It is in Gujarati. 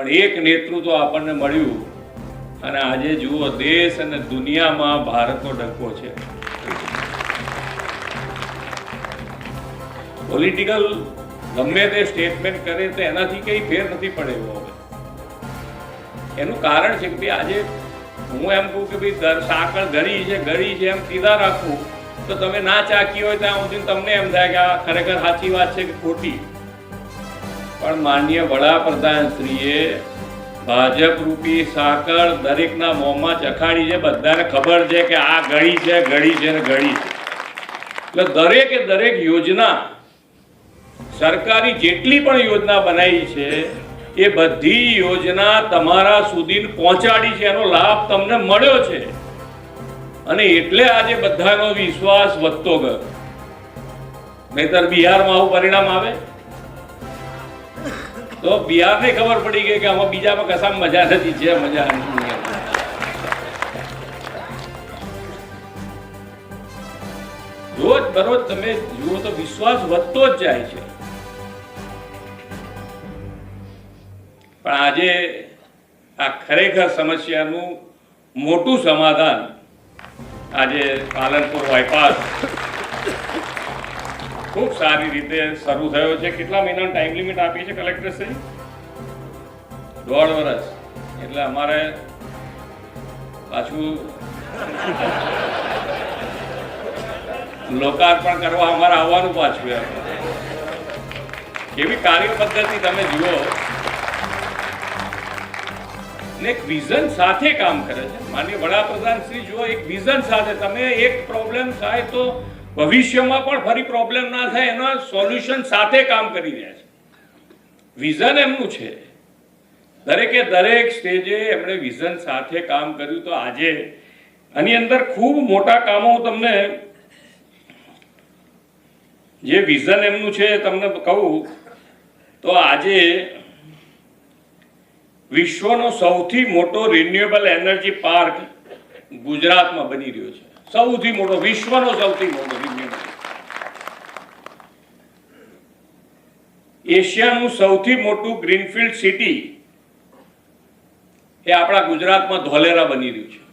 પણ એક નેતૃત્વ આપણને મળ્યું. અને આજે જુઓ, દેશ અને દુનિયામાં ભારતનો ડંકો છે. પોલિટિકલ ગમે તે સ્ટેટમેન્ટ કરે તો એનાથી કંઈ ફેર નથી પડે હવે. એનું કારણ છે કે આજે હું એમ કહું કે ભાઈ સાંકળ ગળી છે ગળી છે, એમ સીધા રાખવું તો તમે ના ચાકી હોય ત્યાં સુધી તમને એમ થાય કે આ ખરેખર સાચી વાત છે કે ખોટી? પણ માનનીય વડાપ્રધાન શ્રીએ ભાજપ રૂપી સાકળ દરેકના મોંમાં ચખાડી છે. બધાને ખબર છે કે આ ઘડી છે ઘડી છે ને ઘડી છે. એટલે દરેકે દરેક યોજના સરકારી જેટલી પણ યોજના બનાવી છે, એ બધી યોજના તમારા સુધી પહોંચાડી છે. એનો લાભ તમને મળ્યો છે. અને એટલે આજે બધાનો વિશ્વાસ વધતો ગયો. નહીતર બિહારમાં આવું પરિણામ આવે? તો બિહારને ખબર પડી ગઈ કે આમાં બીજામાં કશામાં મજા નથી છે મજા નથી. રોજ બરોજ તમે જુઓ તો વિશ્વાસ વધતો જ જાય છે. પણ આજે આ ખરેખર સમસ્યાનું મોટું સમાધાન આજે પાલનપુર બાયપાસ ખૂબ સારી રીતે શરૂ થયો છે. કેટલા મહિનાનો ટાઈમ લિમિટ આપી છે કલેક્ટરશ્રી દોઢ વર્ષ એટલે અમારે પાછું લોકાર્પણ કરવા અમારે આવવાનું પાછું એમ. કેવી કાર્ય પદ્ધતિ તમે જુઓ. ને એક વિઝન સાથે કામ કરે છે. માનનીય વડાપ્રધાન શ્રી, જુઓ, એક વિઝન સાથે. તમે એક પ્રોબ્લેમ થાય તો ભવિષ્યમાં પણ ફરી પ્રોબ્લેમ ના થાય, એના સોલ્યુશન સાથે કામ કરી રહ્યા છે. વિઝન એમનું છે. દરેકે દરેક સ્ટેજે એમણે વિઝન સાથે કામ કર્યું તો આજે આની અંદર ખૂબ મોટા કામો તમને જે વિઝન એમનું છે તમને કહું તો આજે વિશ્વનો સૌથી મોટો રિન્યુએબલ એનર્જી પાર્ક ગુજરાતમાં બની રહ્યો છે. સૌથી મોટો, વિશ્વનો સૌથી મોટો વિજ્ઞાન એશિયાનું સૌથી મોટું ગ્રીનફિલ્ડ સિટી એ આપણા ગુજરાતમાં ધોલેરા બની રહ્યું છે.